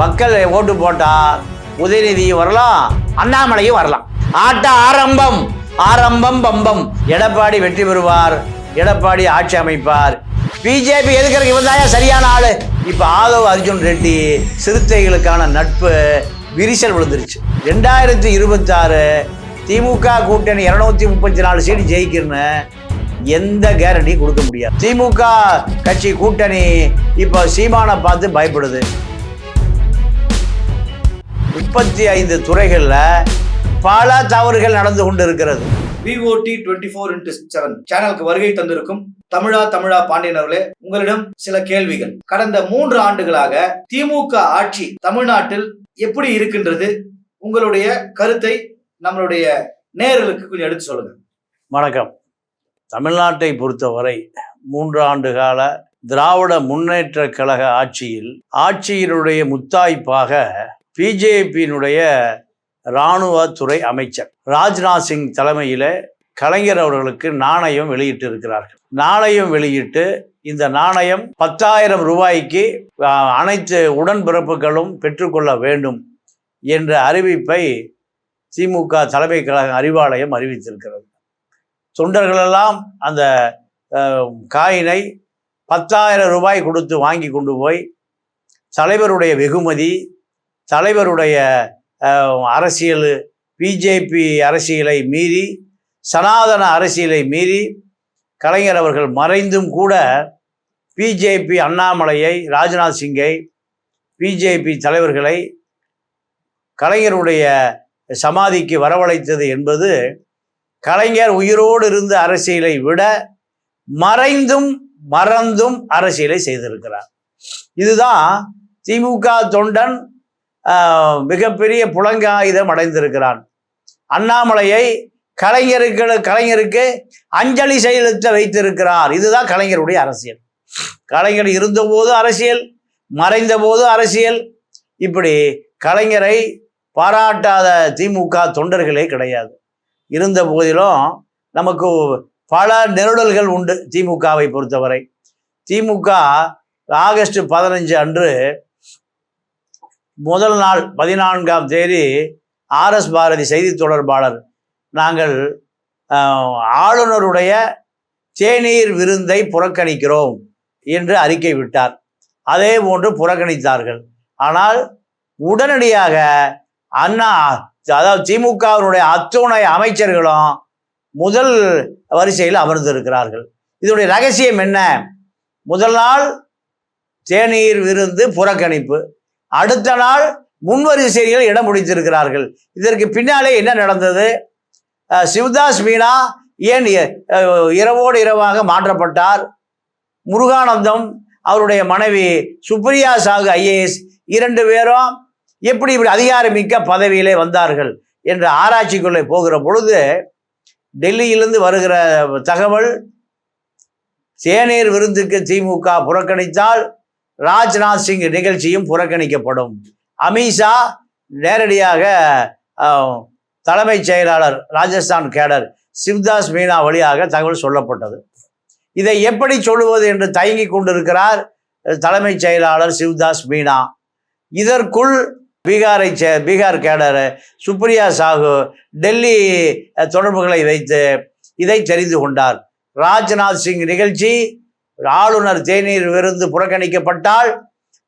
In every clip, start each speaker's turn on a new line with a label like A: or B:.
A: மக்கள் ஓட்டு போட்டா உதயநிதியும் வரலாம் அண்ணாமலையும் வரலாம். ஆட்ட ஆரம்பம் ஆரம்பம் பம்பம். எடப்பாடி வெற்றி பெறுவார் எடப்பாடி ஆட்சி அமைப்பார். பிஜேபி எதுக்கிறதுக்கு இவன் சரியான ஆளு. இப்ப ஆதவ் அர்ஜுன் ரெட்டி சிறுத்தைகளுக்கான நட்பு விரிசல் விழுந்துருச்சு. ரெண்டாயிரத்தி இருபத்தாறு திமுக கூட்டணி இருநூத்தி முப்பத்தி நாலு சீட்டு ஜெயிக்கிறன்னு எந்த கேரண்டியும் கொடுக்க முடியாது. திமுக கட்சி கூட்டணி இப்போ சீமானை பார்த்து பயப்படுது. முப்பத்தி ஐந்து துறைகளில் பல தவறுகள் நடந்து கொண்டு இருக்கிறது
B: விஓடி டுவெண்ட்டி ஃபோர் இன்ட்டு செவன் சேனலுக்கு வருகை தந்திருக்கும் தமிழா தமிழா பாண்டியன் அவர்களே உங்களிடம் சில கேள்விகள். கடந்த மூன்று ஆண்டுகளாக திமுக ஆட்சி தமிழ்நாட்டில் எப்படி இருக்கின்றது? உங்களுடைய கருத்தை நம்மளுடைய நேயர்களுக்கு கொஞ்சம் எடுத்து சொல்லுங்க.
A: வணக்கம். தமிழ்நாட்டை பொறுத்தவரை மூன்று ஆண்டு கால திராவிட முன்னேற்ற கழக ஆட்சியில் ஆட்சியினுடைய முத்தாய்ப்பாக பிஜேபியினுடைய இராணுவத்துறை அமைச்சர் ராஜ்நாத் சிங் தலைமையில் கலைஞர் அவர்களுக்கு நாணயம் வெளியிட்டு இருக்கிறார்கள் நாணயம் வெளியிட்டு இந்த நாணயம் பத்தாயிரம் ரூபாய்க்கு அனைத்து உடன்பிறப்புகளும் பெற்றுக்கொள்ள வேண்டும் என்ற அறிவிப்பை திமுக தலைமை கழக அறிவாலயம் அறிவித்திருக்கிறது. தொண்டர்களெல்லாம் அந்த காயினை பத்தாயிரம் ரூபாய் கொடுத்து வாங்கி கொண்டு போய் தலைவருடைய வெகுமதி தலைவருடைய அரசியல் பிஜேபி அரசியலை மீறி சனாதன அரசியலை மீறி கலைஞர் அவர்கள் மறைந்தும் கூட பிஜேபி அண்ணாமலையை ராஜ்நாத் சிங்கை பிஜேபி தலைவர்களை கலைஞருடைய சமாதிக்கு வரவழைத்தது என்பது கலைஞர் உயிரோடு இருந்த அரசியலை விட மறைந்தும் மறந்தும் அரசியலை செய்திருக்கிறார். இதுதான் திமுக தொண்டன் மிகப்பெரிய புலங்காயுதம் அடைந்திருக்கிறான். அண்ணாமலையை கலைஞருக்கு கலைஞருக்கு அஞ்சலி செயலுத்த வைத்திருக்கிறார். இதுதான் கலைஞருடைய அரசியல். கலைஞர் இருந்தபோது அரசியல் மறைந்தபோது அரசியல். இப்படி கலைஞரை பாராட்டாத திமுக தொண்டர்களே கிடையாது. இருந்த போதிலும் நமக்கு பல நெருடல்கள் உண்டு திமுகவை பொறுத்தவரை. திமுக ஆகஸ்ட் பதினஞ்சு அன்று முதல் நாள் பதினான்காம் தேதி ஆர்எஸ் பாரதி செய்தி தொடர்பாளர். நாங்கள் ஆளுநருடைய தேநீர் விருந்தை புறக்கணிக்கிறோம் என்று அறிக்கை விட்டார். அதே போன்று புறக்கணித்தார்கள். ஆனால் உடனடியாக அண்ணா அதாவது திமுகவினுடைய அத்துணை அமைச்சர்களும் முதல் வரிசையில் அமர்ந்திருக்கிறார்கள். இதனுடைய ரகசியம் என்ன? முதல் நாள் தேநீர் விருந்து புறக்கணிப்பு. அடுத்த நாள் முன்வரிசையில் இடம் பிடித்திருக்கிறார்கள் இதற்கு பின்னாலே என்ன நடந்தது? சிவதாஸ் மீனா ஏன் இரவோடு இரவாக மாற்றப்பட்டார்? முருகானந்தம் அவருடைய மனைவி சுப்ரியா சாகு ஐஏஎஸ் இரண்டு பேரும் எப்படி இப்படி அதிகாரமிக்க பதவியிலே வந்தார்கள் என்ற ஆராய்ச்சிக்குள்ளே போகிற பொழுது டெல்லியிலிருந்து வருகிற தகவல் தேநீர் விருந்துக்கு திமுக புறக்கணித்தால் ராஜ்நாத் சிங் நிகழ்ச்சியும் புறக்கணிக்கப்படும். அமித்ஷா நேரடியாக தலைமைச் செயலாளர் ராஜஸ்தான் கேடர் சிவ்தாஸ் மீனா வழியாக தகவல் சொல்லப்பட்டது. இதை எப்படி சொல்லுவது என்று தயங்கி கொண்டிருக்கிறார் தலைமைச் செயலாளர் சிவ்தாஸ் மீனா. இதற்குள் பீகாரை சே பீகார் கேடர் சுப்ரியா சாகு டெல்லி தொடர்புகளை வைத்து இதை தெரிந்து கொண்டார். ராஜ்நாத் சிங் நிகழ்ச்சி ஆளுநர் தேநீர் விருந்து புறக்கணிக்கப்பட்டால்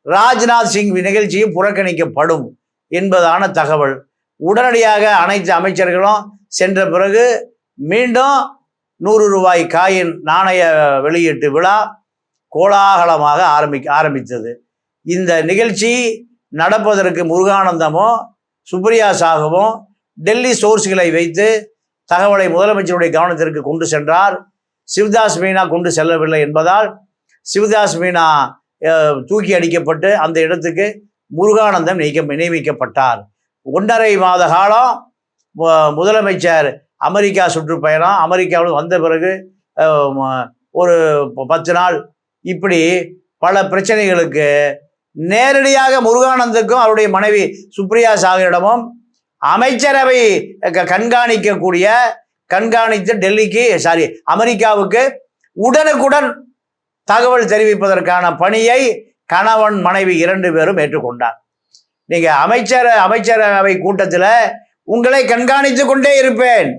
A: ராஜ்நாத் சிங் நிகழ்ச்சியும் புறக்கணிக்கப்படும் என்பதான தகவல். உடனடியாக அனைத்து அமைச்சர்களும் சென்ற பிறகு மீண்டும் நூறு ரூபாய் காயின் நாணய வெளியீட்டு விழா கோலாகலமாக ஆரம்பி ஆரம்பித்தது. இந்த நிகழ்ச்சி நடப்பதற்கு முருகானந்தமும் சுப்ரியா சாகவும் டெல்லி சோர்ஸ்களை வைத்து தகவலை முதலமைச்சருடைய கவனத்திற்கு கொண்டு சென்றார். சிவதாஸ் மீனா கொண்டு செல்லவில்லை என்பதால் சிவதாஸ் மீனா தூக்கி அடிக்கப்பட்டு அந்த இடத்துக்கு முருகானந்தம் நியமிக்க நியமிக்கப்பட்டார். ஒன்றரை மாத காலம் முதலமைச்சர் அமெரிக்கா சுற்றுப்பயணம். அமெரிக்காவில் வந்த பிறகு ஒரு பத்து நாள் இப்படி பல பிரச்சனைகளுக்கு நேரடியாக முருகானந்துக்கும் அவருடைய மனைவி சுப்ரியா சாகரிடமும் அமைச்சரவை க- கண்காணிக்கக்கூடிய கண்காணித்து டெல்லிக்கு சாரி அமெரிக்காவுக்கு உடனுக்குடன் தகவல் தெரிவிப்பதற்கான பணியை கணவன் மனைவி இரண்டு பேரும் ஏற்றுக்கொண்டார். நீங்க அமைச்சர் அமைச்சரவை கூட்டத்தில் உங்களை கண்காணித்து கொண்டே இருப்பேன்.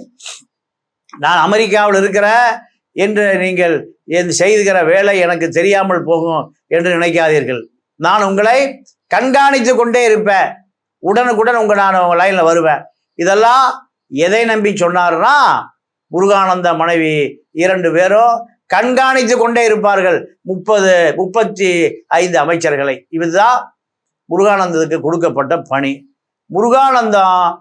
A: நான் அமெரிக்காவில் இருக்கிற என்று நீங்கள் என் செய்துகிற வேலை எனக்கு தெரியாமல் போகும் என்று நினைக்காதீர்கள். நான் உங்களை கண்காணித்து கொண்டே இருப்பேன். உடனுக்குடன் உங்கள் நான் லைனில் வருவேன். இதெல்லாம் எதை நம்பி சொன்னார்னா முருகானந்த மனைவி இரண்டு பேரும் கண்காணித்து கொண்டே இருப்பார்கள். முப்பது முப்பத்தி ஐந்து அமைச்சர்களை. இதுதான் முருகானந்தத்துக்கு கொடுக்கப்பட்ட பணி. முருகானந்தம்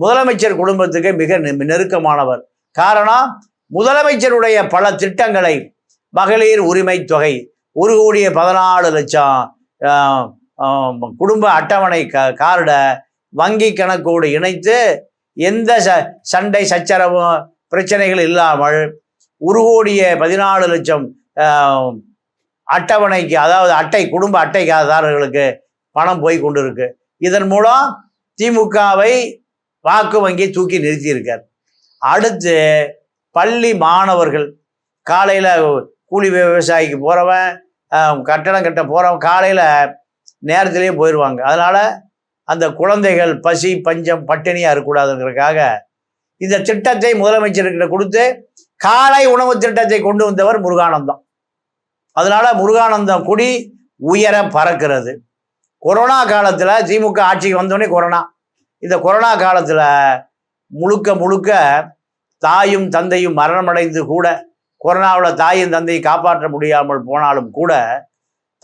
A: முதலமைச்சர் குடும்பத்துக்கு மிக நெ- நெருக்கமானவர். காரணம் முதலமைச்சருடைய பல திட்டங்களை மகளிர் உரிமை தொகை ஒரு கோடியே பதினாலு லட்சம் குடும்ப அட்டவணை க கார்டை வங்கி கணக்கோடு இணைத்து எந்த ச சண்டை சச்சரவும் பிரச்சனைகள் இல்லாமல் ஒரு கோடியே பதினாலு லட்சம் அட்டவணைக்கு அதாவது அட்டை குடும்ப அட்டைக்காரர்களுக்கு பணம் போய் கொண்டு இருக்கு இதன் மூலம் திமுகவை வாக்கு வங்கி தூக்கி நிறுத்தியிருக்கார். அடுத்து பள்ளி மாணவர்கள் காலையில் கூலி விவசாயிக்கு போகிறவன் கட்டடம் கட்ட போகிறவன் காலையில் நேரத்திலேயே போயிடுவாங்க அதனால் அந்த குழந்தைகள் பசி பஞ்சம் பட்டினியாக இருக்கக்கூடாதுங்கிறதுக்காக இந்த திட்டத்தை முதலமைச்சர்கிட்ட கொடுத்து காலை உணவு திட்டத்தை கொண்டு வந்தவர் முருகானந்தம். அதனால முருகானந்தம் குடி உயர பறக்கிறது. கொரோனா காலத்தில் திமுக ஆட்சிக்கு வந்தோடனே கொரோனா. இந்த கொரோனா காலத்தில் முழுக்க முழுக்க தாயும் தந்தையும் மரணமடைந்து கூட கொரோனாவில் தாயும் தந்தையும் காப்பாற்ற முடியாமல் போனாலும் கூட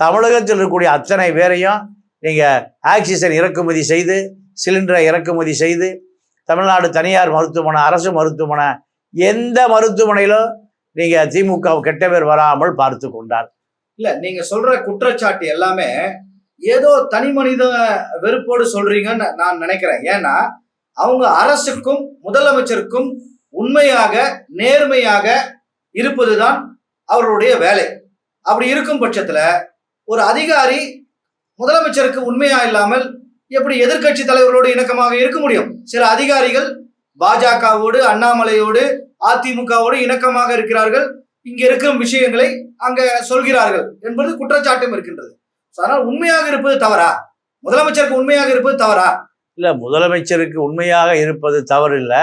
A: தமிழகத்தில் இருக்கக்கூடிய அத்தனை பேரையும் நீங்கள் ஆக்சிஜன் இறக்குமதி செய்து சிலிண்டரை இறக்குமதி செய்து தமிழ்நாடு தனியார் மருத்துவமனை அரசு மருத்துவமனை எந்த மருத்துவமனையிலும் நீங்கள் திமுக கெட்ட பேர் வராமல் பார்த்து கொண்டார்.
B: இல்லை நீங்கள் சொல்கிற குற்றச்சாட்டு எல்லாமே ஏதோ தனி மனித வெறுப்போடு சொல்றீங்கன்னு நான் நினைக்கிறேன். ஏன்னா அவங்க அரசுக்கும் முதலமைச்சருக்கும் உண்மையாக நேர்மையாக இருப்பதுதான் அவர்களுடைய வேலை. அப்படி இருக்கும் பட்சத்துல ஒரு அதிகாரி முதலமைச்சருக்கு உண்மையா இல்லாமல் எப்படி எதிர்க்கட்சி தலைவர்களோடு இணக்கமாக இருக்க முடியும்? சில அதிகாரிகள் பாஜகவோடு அண்ணாமலையோடு அதிமுகவோடு இணக்கமாக இருக்கிறார்கள். இங்க இருக்கும் விஷயங்களை அங்க சொல்கிறார்கள் என்பது குற்றச்சாட்டும் இருக்கின்றது. அதனால் உண்மையாக இருப்பது தவறா? முதலமைச்சருக்கு உண்மையாக இருப்பது தவறா?
A: இல்லை முதலமைச்சருக்கு உண்மையாக இருப்பது தவறு இல்லை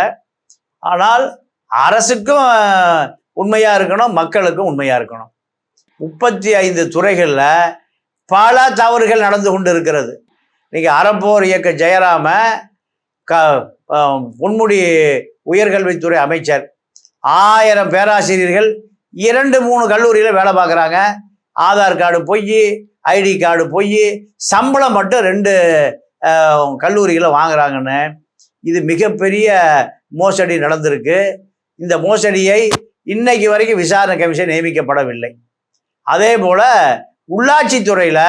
A: ஆனால் அரசுக்கும் உண்மையா இருக்கணும் மக்களுக்கும் உண்மையா இருக்கணும். முப்பத்தி ஐந்து துறைகளில் பல தவறுகள் நடந்து கொண்டு இருக்கிறது இன்றைக்கி அறப்போர் இயக்க ஜெயராம க பொன்முடி உயர்கல்வித்துறை அமைச்சர். ஆயிரம் பேராசிரியர்கள் இரண்டு மூணு கல்லூரியில் வேலை பார்க்குறாங்க. ஆதார் கார்டு பொய் ஐடி கார்டு பொய் சம்பளம் மட்டும் ரெண்டு கல்லூரிகளை வாங்குறாங்கன்னு. இது மிகப்பெரிய மோசடி நடந்திருக்கு. இந்த மோசடியை இன்னைக்கு வரைக்கும் விசாரணை கமிஷன் நியமிக்கப்படவில்லை. அதே போல் உள்ளாட்சித்துறையில்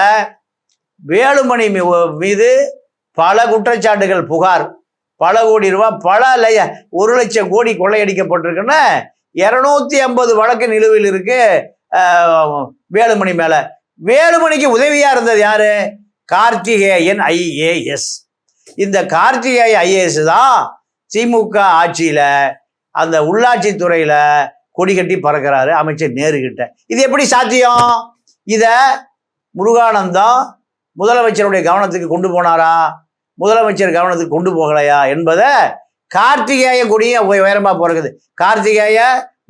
A: வேலுமணி மீ- மீது பல குற்றச்சாட்டுகள் புகார். பல கோடி ரூபாய் பல லைய ஒரு லட்சம் கோடி கொள்ளையடிக்கப்பட்டிருக்குன்னு இரநூத்தி ஐம்பது வழக்கு நிலுவையில் இருக்கு வேலுமணி மேலே. வேலுமணிக்கு உதவியாக இருந்தது யாரு? கார்த்திகேயன் ஐஏஎஸ் இந்த கார்த்திகேய ஐஏஎஸ் தான் திமுக ஆட்சியில் அந்த உள்ளாட்சித்துறையில் கொடி கட்டி பறக்கிறாரு அமைச்சர் நேருகிட்ட. இது எப்படி சாத்தியம்? இதை முருகானந்தம் முதலமைச்சருடைய கவனத்துக்கு கொண்டு போனாரா? முதலமைச்சர் கவனத்துக்கு கொண்டு போகலையா? என்பதை கார்த்திகேய கொடியும் உயரமாக பிறகுது கார்த்திகேய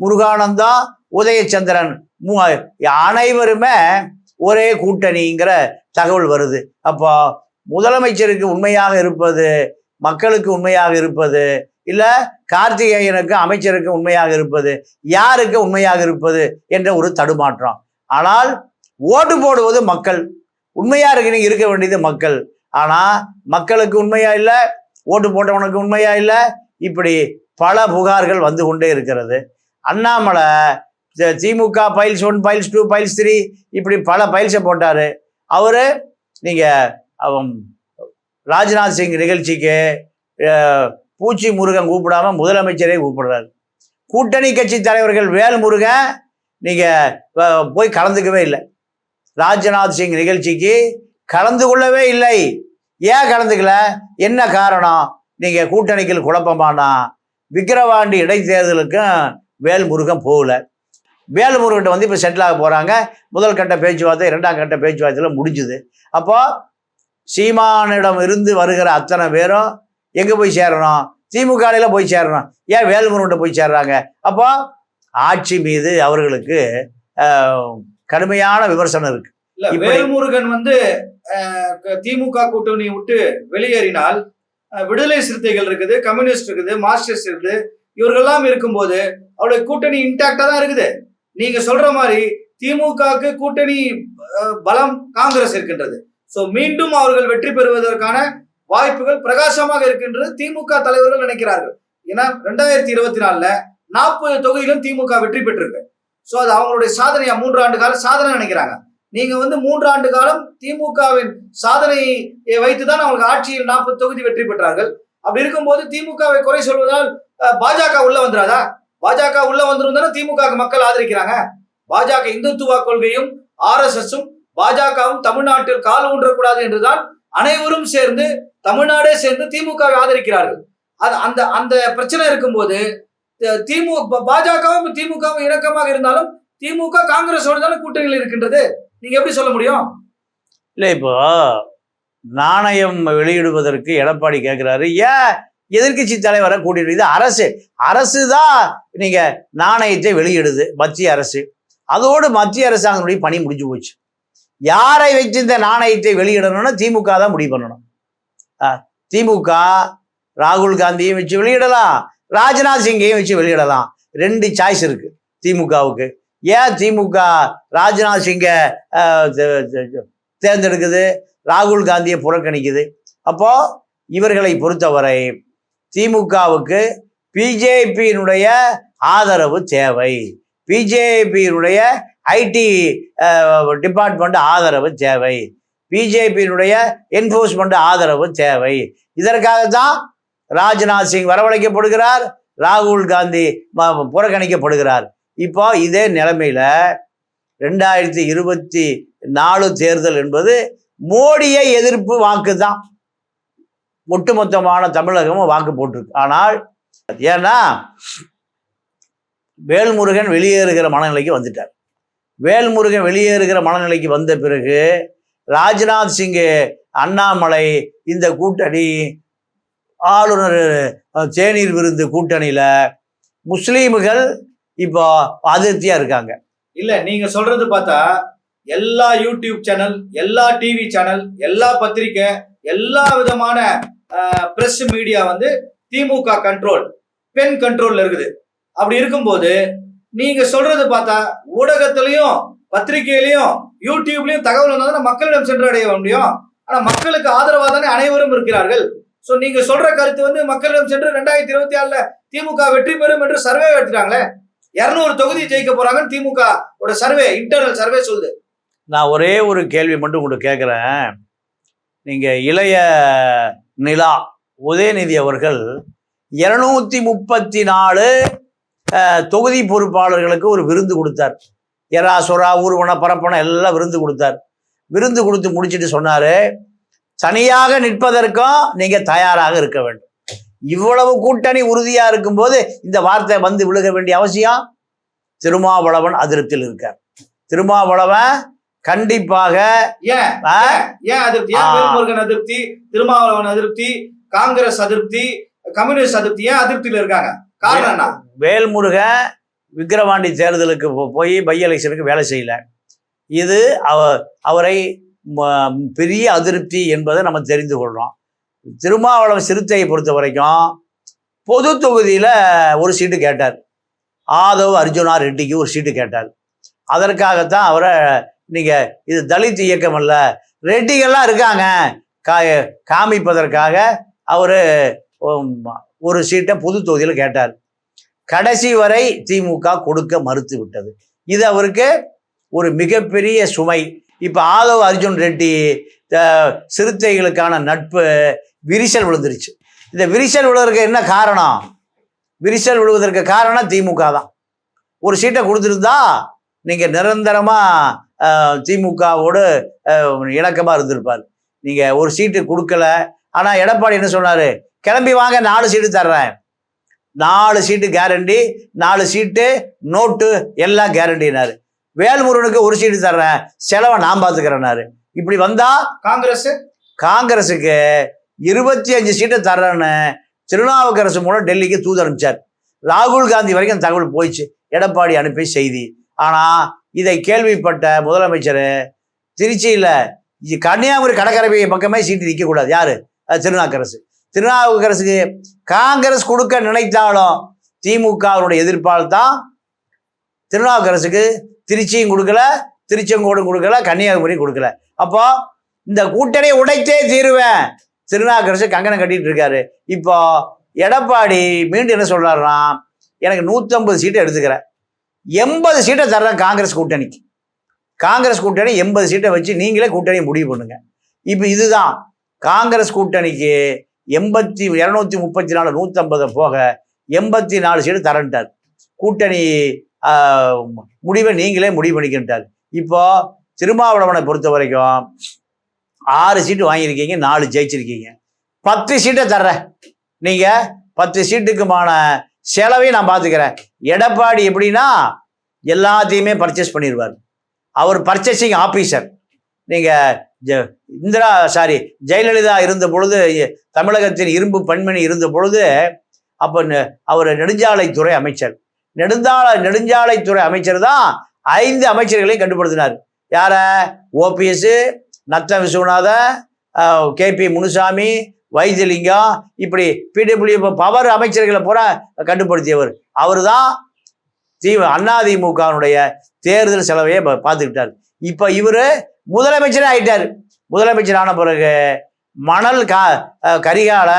A: முருகானந்தம் உதயச்சந்திரன் அனைவருமே ஒரே கூட்டணிங்கிற தகவல் வருது. அப்போ முதலமைச்சருக்கு உண்மையாக இருப்பது மக்களுக்கு உண்மையாக இருப்பது இல்லை கார்த்திகேயனுக்கு அமைச்சருக்கு உண்மையாக இருப்பது யாருக்கு உண்மையாக இருப்பது என்ற ஒரு தடுமாற்றம். ஆனால் ஓட்டு போடுவது மக்கள். உண்மையா இருக்கிற இருக்க வேண்டியது மக்கள். ஆனா மக்களுக்கு உண்மையா இல்லை ஓட்டு போட்டவனுக்கு உண்மையா இல்லை இப்படி பல புகார்கள் வந்து கொண்டே இருக்கிறது. Annamalai DMK files one files two files three இப்படி பல பைல்ஸை போட்டாரு. அவரு நீங்க ராஜ்நாத் சிங் நிகழ்ச்சிக்கு பூச்சி முருகன் கூப்பிடாம முதலமைச்சரே கூப்பிடுறாரு. கூட்டணி கட்சி தலைவர்கள் வேல் முருகன் நீங்க போய் கலந்துக்கவே இல்லை. ராஜ்நாத் சிங் நிகழ்ச்சிக்கு கலந்து கொள்ளவே இல்லை. ஏன் கலந்துக்கல? என்ன காரணம்? நீங்கள் கூட்டணிக்கில் குழப்பமானா விக்கிரவாண்டி இடைத்தேர்தலுக்கும் வேல்முருகன் போகல. வேல்முருகன் வந்து இப்போ செட்டில் ஆக போகிறாங்க முதல் கட்ட பேச்சுவார்த்தை இரண்டாம் கட்ட பேச்சுவார்த்தையில் முடிஞ்சுது. அப்போ சீமானிடம் இருந்து வருகிற அத்தனை பேரும் எங்கே போய் சேரணும்? திமுகவில் போய் சேரணும். ஏன் வேல்முருகன்ட்ட போய் சேர்றாங்க? அப்போ ஆட்சி மீது அவர்களுக்கு கடுமையான விமர்சனம் இருக்கு.
B: வேல்முருகன் வந்து திமுக கூட்டணி விட்டு வெளியேறினால் விடுதலை சிறுத்தைகள் இருக்குது கம்யூனிஸ்ட் இருக்குது மார்க்சிஸ்ட் இருக்குது இவர்கள்லாம் இருக்கும்போது அவருடைய கூட்டணி இன்டாக்டா தான் இருக்குது. நீங்க சொல்ற மாதிரி திமுகவுக்கு கூட்டணி பலம் காங்கிரஸ் இருக்கின்றது. சோ மீண்டும் அவர்கள் வெற்றி பெறுவதற்கான வாய்ப்புகள் பிரகாசமாக இருக்கின்றது திமுக தலைவர்கள் நினைக்கிறார்கள். ஏன்னா ரெண்டாயிரத்தி இருபத்தி நாலுல நாற்பது தொகுதியிலும் திமுக வெற்றி பெற்றிருக்கு. ஸோ அது அவங்களுடைய சாதனையா? மூன்று ஆண்டு கால சாதனை நினைக்கிறாங்க. நீங்க வந்து மூன்று ஆண்டு காலம் திமுகவின் சாதனையை வைத்து தான் அவங்களுக்கு ஆட்சியில் நாற்பது தொகுதி வெற்றி பெற்றார்கள். அப்படி இருக்கும்போது திமுகவை குறை சொல்வதால் பாஜக உள்ள வந்துடாதா பாஜக உள்ள வந்திருந்தாலும் திமுக மக்கள் ஆதரிக்கிறாங்க. பாஜக இந்துத்துவ கொள்கையும் ஆர் எஸ் எஸும் பாஜகவும் தமிழ்நாட்டில் கால் ஊன்றக்கூடாது என்றுதான் அனைவரும் சேர்ந்து தமிழ்நாடே சேர்ந்து திமுகவை ஆதரிக்கிறார்கள். அது அந்த அந்த பிரச்சனை இருக்கும்போது திமுக பாஜகவும் திமுகவும் இணக்கமாக இருந்தாலும் திமுக காங்கிரஸோடு தானே கூட்டணியில் இருக்கின்றது. நீங்க எப்படி சொல்ல முடியும்?
A: இல்லை இப்போ நாணயம் வெளியிடுவதற்கு எடப்பாடி கேட்குறாரு ஏன் எதிர்க்கட்சி தலைவரை கூட்டிட்டு இது அரசு. அரசு தான் நீங்க நாணயத்தை வெளியிடுது மத்திய அரசு. அதோடு மத்திய அரசாங்கத்துடைய பணி முடிஞ்சு போச்சு. யாரை வச்சு இந்த நாணயத்தை வெளியிடணும்னா திமுக தான் முடிவு பண்ணணும். ஆ, திமுக ராகுல் காந்தியும் வச்சு வெளியிடலாம். ராஜ்நாத் சிங்கையும் வச்சு வெளியிடலாம். ரெண்டு சாய்ஸ் இருக்கு திமுகவுக்கு. ஏன் திமுக ராஜ்நாத் சிங்கை தேர்ந்தெடுக்குது? ராகுல் காந்தியை புறக்கணிக்குது. அப்போ இவர்களை பொறுத்தவரை திமுகவுக்கு பிஜேபியினுடைய ஆதரவு தேவை. பிஜேபியினுடைய ஐடி டிபார்ட்மெண்ட் ஆதரவு தேவை. பிஜேபியினுடைய என்ஃபோர்ஸ்மெண்ட் ஆதரவு தேவை. இதற்காக தான் ராஜ்நாத் சிங் வரவழைக்கப்படுகிறார் ராகுல் காந்தி புறக்கணிக்கப்படுகிறார். இப்போ இதே நிலைமையில் ரெண்டாயிரத்தி இருபத்தி நாலு தேர்தல் என்பது மோடியை எதிர்ப்பு வாக்கு தான் ஒட்டுமொத்தமான தமிழகமும் வாக்கு போட்டிருக்கு. ஆனால் ஏன்னா வேல்முருகன் வெளியேறுகிற மனநிலைக்கு வந்துட்டார். வேல்முருகன் வெளியேறுகிற மனநிலைக்கு வந்த பிறகு ராஜ்நாத் சிங்கு அண்ணாமலை இந்த கூட்டணி ஆளுநர் தேநீர் விருந்து கூட்டணியில முஸ்லீம்கள் இப்போ அதிருப்தியா இருக்காங்க.
B: இல்ல நீங்க சொல்றது பார்த்தா எல்லா யூடியூப் சேனல் எல்லா டிவி சேனல் எல்லா பத்திரிக்கை எல்லா விதமான பிரஸ் மீடியா வந்து திமுக கண்ட்ரோல் பெண் கண்ட்ரோல்ல இருக்குது. அப்படி இருக்கும்போது நீங்க சொல்றது பார்த்தா ஊடகத்திலையும் பத்திரிகையிலையும் யூடியூப்லயும் தகவல் வந்தா மக்களிடம் சென்றடைய முடியும். ஆனா மக்களுக்கு ஆதரவாக தானே அனைவரும் இருக்கிறார்கள். ஸோ நீங்க சொல்ற கருத்து வந்து மக்களிடம் சென்று ரெண்டாயிரத்தி இருபத்தி ஆறுல திமுக வெற்றி பெறும் என்று சர்வே எடுத்துட்டாங்களே? இரநூறு தொகுதி ஜெயிக்க போறாங்கன்னு திமுக ஓட சர்வே இன்டர்னல் சர்வே சொல்லுது.
A: நான் ஒரே ஒரு கேள்வி மட்டும் உங்களுக்கு கேட்குறேன். நீங்கள் இளைய நிலா உதயநிதி அவர்கள் இருநூத்தி முப்பத்தி நாலு தொகுதி பொறுப்பாளர்களுக்கு ஒரு விருந்து கொடுத்தார். எரா சொரா ஊர்வன பரப்பன எல்லாம் விருந்து கொடுத்தார். விருந்து கொடுத்து முடிச்சிட்டு சொன்னார். தனியாக நிற்பதற்கும் நீங்க தயாராக இருக்க வேண்டும். இவ்வளவு கூட்டணி உறுதியா இருக்கும்போது இந்த வார்த்தை வந்து விழுக வேண்டிய அவசியம்? திருமாவளவன் அதிருப்தியில் இருக்கார். திருமாவளவன் கண்டிப்பாக
B: அதிருப்தி? திருமாவளவன் அதிருப்தி காங்கிரஸ் அதிருப்தி கம்யூனிஸ்ட் அதிருப்தி ஏன் அதிருப்தியில இருக்காங்க? காரணம் என்ன?
A: வேல்முருகன் விக்கிரவாண்டி தேர்தலுக்கு போய் பை எலெக்ஷனுக்கு வேலை செய்யல. இது அவ அவரை பெரிய அதிருப்தி என்பதை நம்ம தெரிந்து கொள்கிறோம் திருமாவளவன் சிறுத்தையை பொறுத்த வரைக்கும் பொது தொகுதியில் ஒரு சீட்டு கேட்டார். ஆதவ் அர்ஜுனா ரெட்டிக்கு ஒரு சீட்டு கேட்டார். அதற்காகத்தான் அவரை நீங்கள் இது தலித் இயக்கம் அல்ல ரெட்டிகள்லாம் இருக்காங்க. கா காமிப்பதற்காக அவர் ஒரு சீட்டை பொது தொகுதியில் கேட்டார். கடைசி வரை திமுக கொடுக்க மறுத்து விட்டது. இது அவருக்கு ஒரு மிகப்பெரிய சுமை. இப்போ ஆதவ் அர்ஜுன் ரெட்டி சிறுத்தைகளுக்கான நட்பு விரிசல் விழுந்துருச்சு. இந்த விரிசல் விழுவதற்கு என்ன காரணம்? விரிசல் விழுவதற்கு காரணம் திமுக தான். ஒரு சீட்டை கொடுத்துருந்தா நீங்கள் நிரந்தரமாக திமுகவோடு இணக்கமாக இருந்திருப்பார். நீங்கள் ஒரு சீட்டு கொடுக்கல. ஆனால் எடப்பாடி என்ன சொன்னார்? கிளம்பி வாங்க நாலு சீட்டு தர்றேன். நாலு சீட்டு கேரண்டி நாலு சீட்டு நோட்டு எல்லாம் கேரண்டினாரு வேல்முருகனுக்கு ஒரு சீட்டு தர்றேன். செலவை நான் பார்த்துக்கிறேன்னாரு இப்படி வந்தா
B: காங்கிரஸ்?
A: காங்கிரஸுக்கு இருபத்தி அஞ்சு சீட்டை தர்றேன்னு திருநாவுக்கரசு மூலம் டெல்லிக்கு தூது அனுப்பிச்சார். ராகுல் காந்தி வரைக்கும் தகவல் போயிடுச்சு. எடப்பாடி அனுப்பி செய்தி. ஆனால் இதை கேள்விப்பட்ட முதலமைச்சர் திருச்சியில் கன்னியாகுமரி கடற்கரை பக்கமே சீட்டு நிற்கக்கூடாது யாரு? அது திருநாவுக்கரசு. திருநாவுக்கரசுக்கு காங்கிரஸ் கொடுக்க நினைத்தாலும் திமுகவுடைய எதிர்ப்பால் தான் திருநாவுக்கரசுக்கு திருச்சியும் கொடுக்கல திருச்செங்கோடும் கொடுக்கல கன்னியாகுமரி கொடுக்கல. அப்போ இந்த கூட்டணியை உடைத்தே தீருவேன். திருநாவுக்கரசு கங்கணம் கட்டிட்டு இருக்காரு. இப்போ எடப்பாடி மீண்டும் என்ன சொல்றாருன்னா எனக்கு நூற்றம்பது சீட்டை எடுத்துக்கிறேன். எண்பது சீட்டை தர்றேன் காங்கிரஸ் கூட்டணிக்கு. காங்கிரஸ் கூட்டணி எண்பது சீட்டை வச்சு நீங்களே கூட்டணியை முடிவு பண்ணுங்க. இப்போ இதுதான். காங்கிரஸ் கூட்டணிக்கு எண்பத்தி இரநூத்தி முப்பத்தி நாலு நூற்றம்பதை போக எண்பத்தி நாலு சீட்டு தரன்ட்டார். கூட்டணி முடிவை நீங்களே முடிவு பண்ணிக்கிட்டார் இப்போ திருமாவளவனை பொறுத்த வரைக்கும் ஆறு சீட்டு வாங்கியிருக்கீங்க நாலு ஜெயிச்சிருக்கீங்க. பத்து சீட்டை தர்றேன். நீங்கள் பத்து சீட்டுக்குமான செலவையும் நான் பார்த்துக்கிறேன் எடப்பாடி எப்படின்னா எல்லாத்தையுமே பர்ச்சேஸ் பண்ணிடுவார் அவர் பர்ச்சேசிங் ஆஃபீஸர் நீங்கள் இந்திரா சாரி ஜெயலலிதா இருந்த பொழுது தமிழகத்தின் இரும்பு பெண்மணி இருந்த பொழுது அப்போ நெ- அவர் நெடுஞ்சாலைத்துறை அமைச்சர். நெடுஞ்சாலை நெடுஞ்சாலைத்துறை அமைச்சர் தான் ஐந்து அமைச்சர்களையும் கட்டுப்படுத்தினார். யார? ஓபிஎஸ் நத்த விஸ்வநாதன் கேபி முனுசாமி வைத்தியலிங்கம் இப்படி பிடபிள்யூ பவர் அமைச்சர்களை பூரா கட்டுப்படுத்தியவர். அவர் தான் தி அதிமுகவினுடைய தேர்தல் செலவையை பார்த்துக்கிட்டார். இப்போ இவர் முதலமைச்சரே ஆயிட்டார். முதலமைச்சர் ஆன பிறகு மணல் கா கரிகால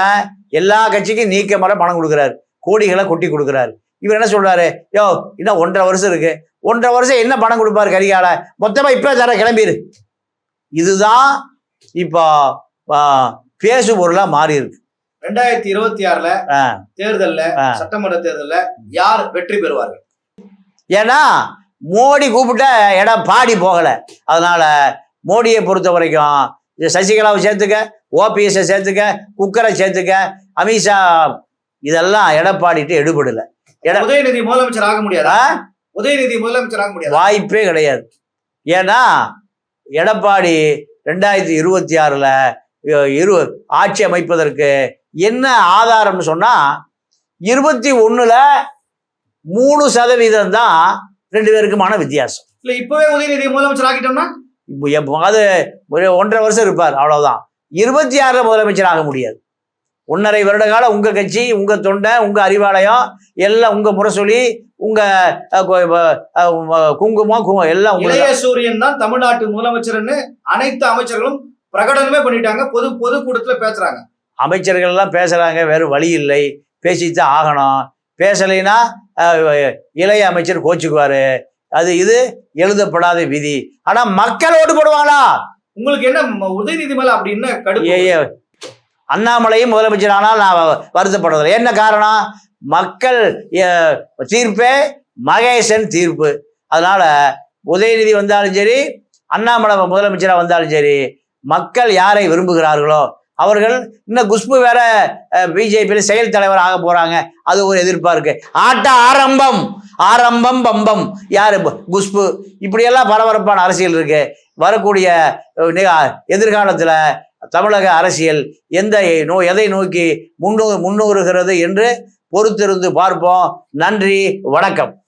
A: எல்லா கட்சிக்கும் நீக்க மரம் பணம் கொடுக்குறாரு. கோடிகளை கொட்டி கொடுக்குறாரு. இவர் என்ன சொல்றாரு? யோ இன்னும் ஒன்றரை வருஷம் இருக்கு. ஒன்றரை வருஷம் என்ன பணம் கொடுப்பாரு கரிகால? மொத்தமா இப்ப தர கிளம்பிரு. இதுதான் இப்போ பேசு பொருளா மாறி இருக்கு
B: ரெண்டாயிரத்தி இருபத்தி ஆறுல தேர்தல்ல. சட்டமன்ற தேர்தல்ல யார் வெற்றி பெறுவார்கள்?
A: ஏன்னா மோடி கூப்பிட்ட இடம் பாடி போகல. அதனால மோடியை பொறுத்த வரைக்கும் சசிகலாவை சேர்த்துக்க ஓபிஎஸ்ஸை சேர்த்துக்க குக்கரை சேர்த்துக்க அமித்ஷா இதெல்லாம் எடப்பாடிட்டு எடுபடல. எட-
B: உதயநிதி முதலமைச்சர் ஆக முடியாதா? உதயநிதி முதலமைச்சர் ஆக முடியாதா?
A: வாய்ப்பே கிடையாது. ஏன்னா எடப்பாடி ரெண்டாயிரத்தி இருபத்தி ஆறுல இரு ஆட்சி அமைப்பதற்கு என்ன ஆதாரம்னு சொன்னா இருபத்தி ஒண்ணுல மூணு சதவீதம் தான் ரெண்டு பேருக்குமான வித்தியாசம்.
B: இல்ல இப்பவே உதயநிதி முதலமைச்சர் ஆக்கிட்டோம்னா?
A: இப்போ அது ஒரு ஒன்றரை வருஷம் இருப்பார் அவ்வளவுதான். இருபத்தி ஆறுல முதலமைச்சர் ஆக முடியாது. ஒன்றரை வருட காலம் உங்க கட்சி உங்க தொண்டை உங்க அறிவாலயம் எல்லாம் உங்க முரசொலி உங்க அஹ், கு- அஹ், அஹ், குங்குமம் எல்லாம்
B: இளைய சூரியன் தான் தமிழ்நாட்டு முதலமைச்சர்னு அனைத்து அமைச்சர்களும் பிரகடனமே பண்ணிட்டாங்க. பொது பொது கூட்டத்துல பேசுறாங்க.
A: அமைச்சர்கள் எல்லாம் பேசுறாங்க வேறு வழி இல்லை. பேசித்தான் ஆகணும். பேசலைன்னா இளைய அமைச்சர் கோச்சுக்குவாரு. அது இது எழுதப்படாத விதி. ஆனா மக்கள் ஓட்டு போடுவாங்களா?
B: உங்களுக்கு என்ன உதயநிதி மேல அப்படி
A: அண்ணாமலையும் முதலமைச்சர் ஆனால் நான் வருத்தப்படுறதில்லை என்ன காரணம்? மக்கள் தீர்ப்பே மகேசன் தீர்ப்பு. அதனால உதயநிதி வந்தாலும் சரி அண்ணாமலை முதலமைச்சராக வந்தாலும் சரி மக்கள் யாரை விரும்புகிறார்களோ அவர்கள் இன்னும் குஷ்பு வேற பிஜேபியில் செயல் தலைவர் ஆக போறாங்க. அது ஒரு எதிர்பார்க்கு ஆட்ட ஆரம்பம் ஆரம்பம் பம்பம். யார்? குஷ்பு. இப்படியெல்லாம் பரபரப்பான அரசியல் இருக்கு. வரக்கூடிய எதிர்காலத்தில் தமிழக அரசியல் எந்த நோ எதை நோக்கி முன்னு முன்னூறுகிறது என்று பொறுத்திருந்து பார்ப்போம். நன்றி வணக்கம்.